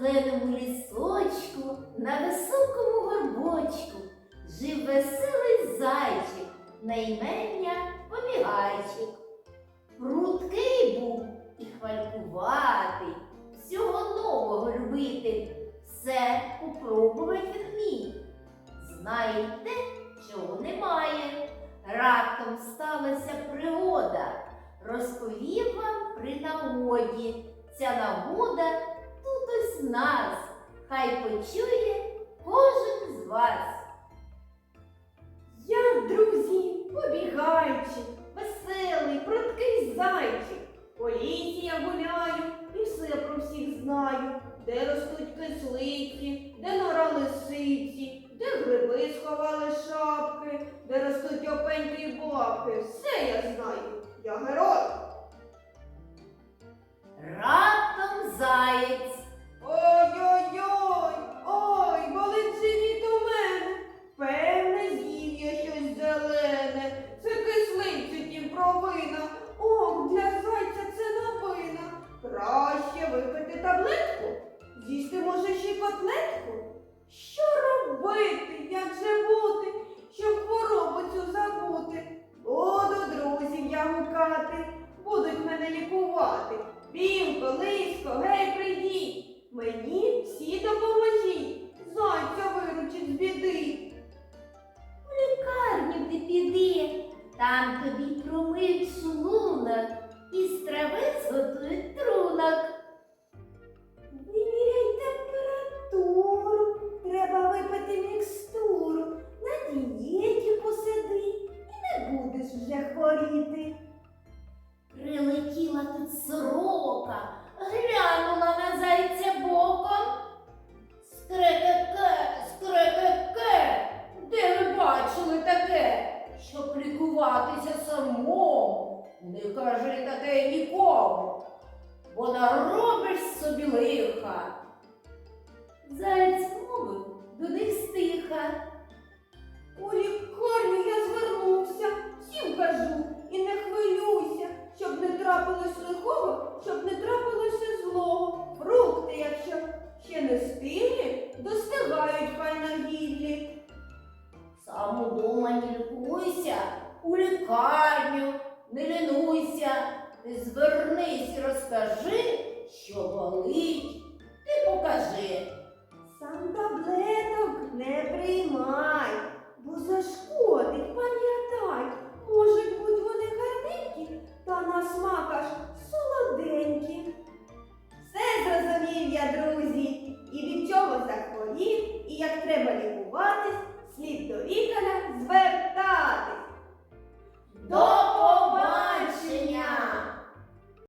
зеленому лісочку, на високому горбочку жив веселий зайчик на імення Побігайчик. Прудкий був і хвалькуватий, всього нового любитель, все попробувати він вмів. Знає те, чого немає. Раптом сталася пригода. Розповів вам при нагоді. Ця нагода ось нас. Хай почує кожен з вас. Я, друзі, побігайчик, веселий, пруткий зайчик. По лісі я гуляю і все про всіх знаю, де ростуть кислиці, де нора лисиці, де гриби сховали шапки, де ростуть опеньки і бабки. Все я знаю. Я герой. Раптом заєць. Котлетку. Що робити, як же бути, щоб хворобу цю забути? Буду друзів я гукати, будуть мене лікувати. Білко, лисько, гей, прийдіть, мені всі допоможіть, зайця виручить з біди. В лікарню ти піди, там тобі щоб самому? Не кажи таке нікому, бо наробиш собі лиха. Заєць мовив до них стиха. У лікарню я звернувся, всім кажу, і не хвилюйся, щоб не трапилось лихого, щоб не трапилося злого. Фрукти, якщо ще не стиглі, достигають хай на гіллі. Сам удома не лікуйся, у лікарню, не лінуйся, не звернись розкажи, що болить, ти покажи. Сам таблеток не приймай, бо зашкодить,